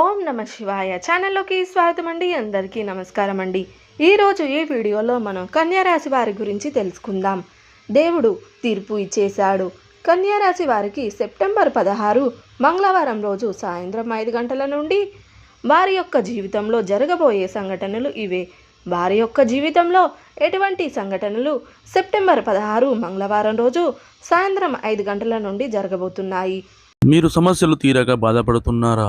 ఓం నమ శివాయ ఛానల్లోకి స్వాగతం అండి అందరికీ నమస్కారం అండి ఈరోజు ఈ వీడియోలో మనం కన్యారాశి వారి గురించి తెలుసుకుందాం. దేవుడు తీర్పు ఇచ్చేశాడు. కన్యారాశి వారికి సెప్టెంబర్ పదహారు మంగళవారం రోజు సాయంత్రం ఐదు గంటల నుండి వారి యొక్క జీవితంలో జరగబోయే సంఘటనలు ఇవే. వారి యొక్క జీవితంలో ఎటువంటి సంఘటనలు సెప్టెంబర్ పదహారు మంగళవారం రోజు సాయంత్రం ఐదు గంటల నుండి జరగబోతున్నాయి? మీరు సమస్యలు తీరగా బాధపడుతున్నారా?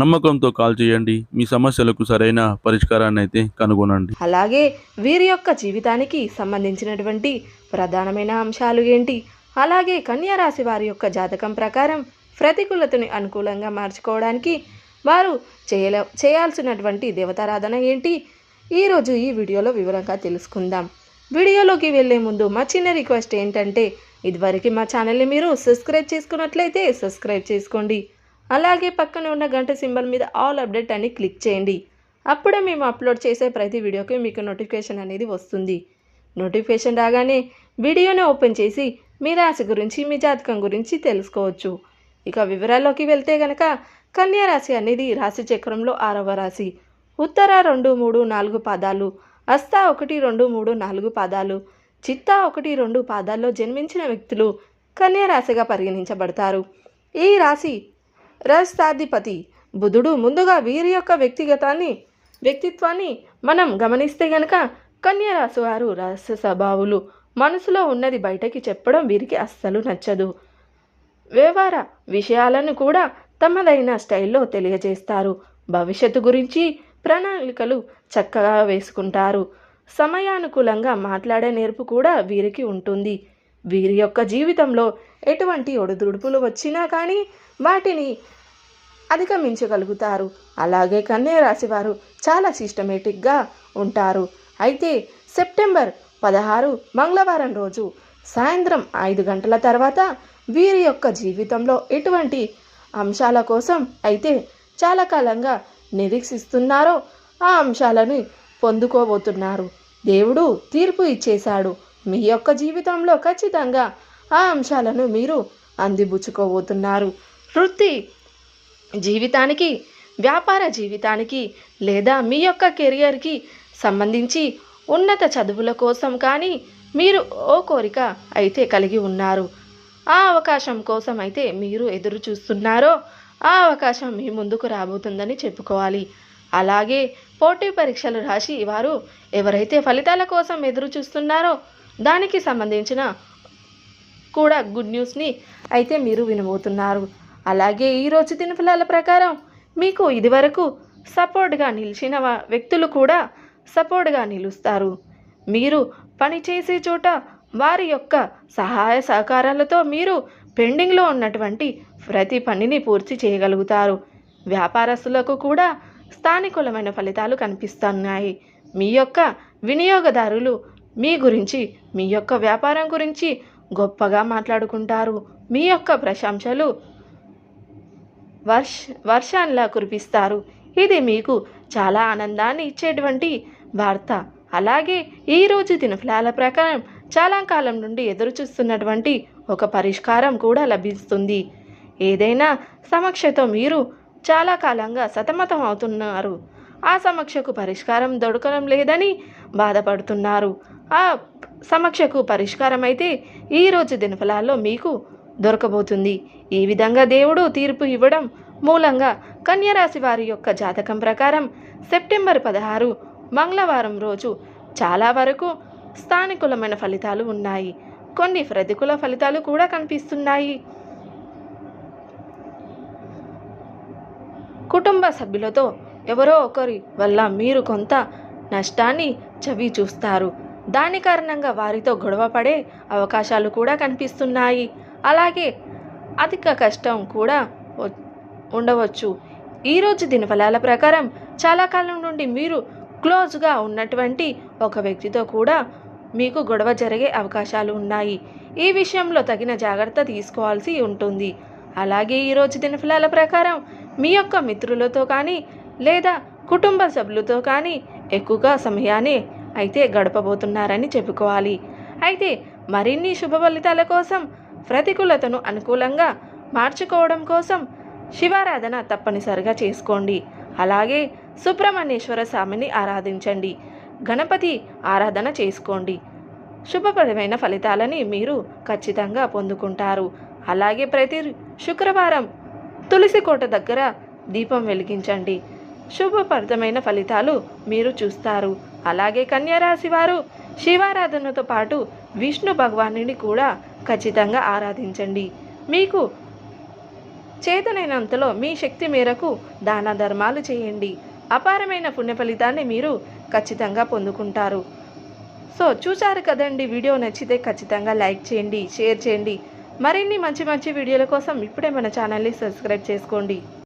నమ్మకంతో కాల్ చేయండి. మీ సమస్యలకు సరైన పరిష్కారాన్ని అయితే కనుగొనండి. అలాగే వీరి యొక్క జీవితానికి సంబంధించినటువంటి ప్రధానమైన అంశాలు ఏంటి? అలాగే కన్యారాశి వారి యొక్క జాతకం ప్రకారం ప్రతికూలతని అనుకూలంగా మార్చుకోవడానికి వారు చేయల చేయాల్సినటువంటి దేవతారాధన ఏంటి? ఈరోజు ఈ వీడియోలో వివరంగా తెలుసుకుందాం. వీడియోలోకి వెళ్ళే ముందు మా చిన్న రిక్వెస్ట్ ఏంటంటే ఇదివరకు మా ఛానల్ని మీరు సబ్స్క్రైబ్ చేసుకున్నట్లయితే సబ్స్క్రైబ్ చేసుకోండి. అలాగే పక్కన ఉన్న గంట సింబల్ మీద ఆల్ అప్డేట్ అని క్లిక్ చేయండి. అప్పుడే మేము అప్లోడ్ చేసే ప్రతి వీడియోకి మీకు నోటిఫికేషన్ అనేది వస్తుంది. నోటిఫికేషన్ రాగానే వీడియోని ఓపెన్ చేసి మీ రాశి గురించి మీ జాతకం గురించి తెలుసుకోవచ్చు. ఇక వివరాల్లోకి వెళ్తే గనక కన్యా రాశి అనేది రాశి చక్రంలో ఆరవ రాశి. ఉత్తర రెండు మూడు నాలుగు పాదాలు అస్తా ఒకటి రెండు మూడు నాలుగు పాదాలు చిత్తా ఒకటి రెండు పాదాల్లో జన్మించిన వ్యక్తులు కన్యా రాశిగా పరిగణించబడతారు. ఈ రాశి రస్తాధిపతి బుధుడు ముందుగా వీరి యొక్క వ్యక్తిగతాన్ని వ్యక్తిత్వాన్ని మనం గమనిస్తే గనక కన్యరాశి వారు రహస్య స్వభావులు. మనసులో ఉన్నది బయటకి చెప్పడం వీరికి అస్సలు నచ్చదు. వ్యవహార విషయాలను కూడా తమదైన స్టైల్లో తెలియజేస్తారు. భవిష్యత్తు గురించి ప్రణాళికలు చక్కగా వేసుకుంటారు. సమయానుకూలంగా మాట్లాడే నేర్పు కూడా వీరికి ఉంటుంది. వీరి యొక్క జీవితంలో ఎటువంటి ఒడిదుడుపులు వచ్చినా కానీ వాటిని అధిగమించగలుగుతారు. అలాగే కన్యా రాశివారు చాలా సిస్టమేటిక్గా ఉంటారు. అయితే సెప్టెంబర్ పదహారు మంగళవారం రోజు సాయంత్రం ఐదు గంటల తర్వాత వీరి యొక్క జీవితంలో ఎటువంటి అంశాల కోసం అయితే చాలా కాలంగా నిరీక్షిస్తున్నారో ఆ అంశాలను పొందుకోబోతున్నారు. దేవుడు తీర్పు ఇచ్చేశాడు. మీ యొక్క జీవితంలో ఖచ్చితంగా ఆ అంశాలను మీరు అందిపుచ్చుకోబోతున్నారు. వృత్తి జీవితానికి వ్యాపార జీవితానికి లేదా మీ యొక్క కెరియర్కి సంబంధించి ఉన్నత చదువుల కోసం కానీ మీరు ఓ కోరిక అయితే కలిగి ఉన్నారు. ఆ అవకాశం కోసం అయితే మీరు ఎదురు చూస్తున్నారో ఆ అవకాశం మీ ముందుకు రాబోతుందని చెప్పుకోవాలి. అలాగే పోటీ పరీక్షలు రాసి వారు ఎవరైతే ఫలితాల కోసం ఎదురు చూస్తున్నారో దానికి సంబంధించిన కూడా గుడ్ న్యూస్ని అయితే మీరు వినబోతున్నారు. అలాగే ఈరోజు దినఫలాల ప్రకారం మీకు ఇదివరకు సపోర్ట్గా నిలిచిన వ్యక్తులు కూడా సపోర్ట్గా నిలుస్తారు. మీరు పనిచేసే చోట వారి యొక్క సహాయ సహకారాలతో మీరు పెండింగ్లో ఉన్నటువంటి ప్రతి పనిని పూర్తి చేయగలుగుతారు. వ్యాపారస్తులకు కూడా స్థానికులమైన ఫలితాలు కనిపిస్తున్నాయి. మీ యొక్క వినియోగదారులు మీ గురించి మీ యొక్క వ్యాపారం గురించి గొప్పగా మాట్లాడుకుంటారు. మీ యొక్క ప్రశంసలు వర్ష వర్షాన్లా కురిపిస్తారు. ఇది మీకు చాలా ఆనందాన్ని ఇచ్చేటువంటి వార్త. అలాగే ఈరోజు దినఫలాల ప్రకారం చాలా కాలం నుండి ఎదురు చూస్తున్నటువంటి ఒక పరిష్కారం కూడా లభిస్తుంది. ఏదైనా సమక్షతో మీరు చాలా కాలంగా సతమతం అవుతున్నారు. ఆ సమక్షకు పరిష్కారం దొరకడం లేదని బాధపడుతున్నారు. ఆ సమక్షకు పరిష్కారం అయితే ఈరోజు దినఫలాల్లో మీకు దొరకబోతుంది. ఈ విధంగా దేవుడు తీర్పు ఇవ్వడం మూలంగా కన్యరాశి వారి యొక్క జాతకం ప్రకారం సెప్టెంబర్ పదహారు మంగళవారం రోజు చాలా వరకు స్థానికులమైన ఫలితాలు ఉన్నాయి. కొన్ని ప్రతికూల ఫలితాలు కూడా కనిపిస్తున్నాయి. కుటుంబ సభ్యులతో ఎవరో ఒకరి వల్ల మీరు కొంత నష్టాన్ని చవి చూస్తారు దాని కారణంగా వారితో గొడవ పడే అవకాశాలు కూడా కనిపిస్తున్నాయి. అలాగే అధిక కష్టం కూడా ఉండవచ్చు. ఈరోజు దినఫలాల ప్రకారం చాలా కాలం నుండి మీరు క్లోజ్గా ఉన్నటువంటి ఒక వ్యక్తితో కూడా మీకు గొడవ జరిగే అవకాశాలు ఉన్నాయి. ఈ విషయంలో తగిన జాగ్రత్త తీసుకోవాల్సి ఉంటుంది. అలాగే ఈరోజు దినఫలాల ప్రకారం మీ యొక్క మిత్రులతో కానీ లేదా కుటుంబ సభ్యులతో కానీ ఎక్కువగా సమయాన్ని అయితే గడపబోతున్నారని చెప్పుకోవాలి. అయితే మరిన్ని శుభ ఫలితాల కోసం ప్రతికూలతను అనుకూలంగా మార్చుకోవడం కోసం శివారాధన తప్పనిసరిగా చేసుకోండి. అలాగే సుబ్రహ్మణ్యేశ్వర స్వామిని ఆరాధించండి. గణపతి ఆరాధన చేసుకోండి. శుభప్రదమైన ఫలితాలని మీరు ఖచ్చితంగా పొందుకుంటారు. అలాగే ప్రతి శుక్రవారం తులసి కోట దగ్గర దీపం వెలిగించండి. శుభప్రదమైన ఫలితాలు మీరు చూస్తారు. అలాగే కన్యరాశి వారు శివారాధనతో పాటు విష్ణు భగవానుని కూడా ఖచ్చితంగా ఆరాధించండి. మీకు చేతనైనంతలో మీ శక్తి మేరకు దాన ధర్మాలు చేయండి. అపారమైన పుణ్య ఫలితాన్ని మీరు ఖచ్చితంగా పొందుకుంటారు. సో చూశారు కదండి వీడియో నచ్చితే ఖచ్చితంగా లైక్ చేయండి షేర్ చేయండి. మరిన్ని మంచి మంచి వీడియోల కోసం ఇప్పుడే మన ఛానల్ని సబ్స్క్రైబ్ చేసుకోండి.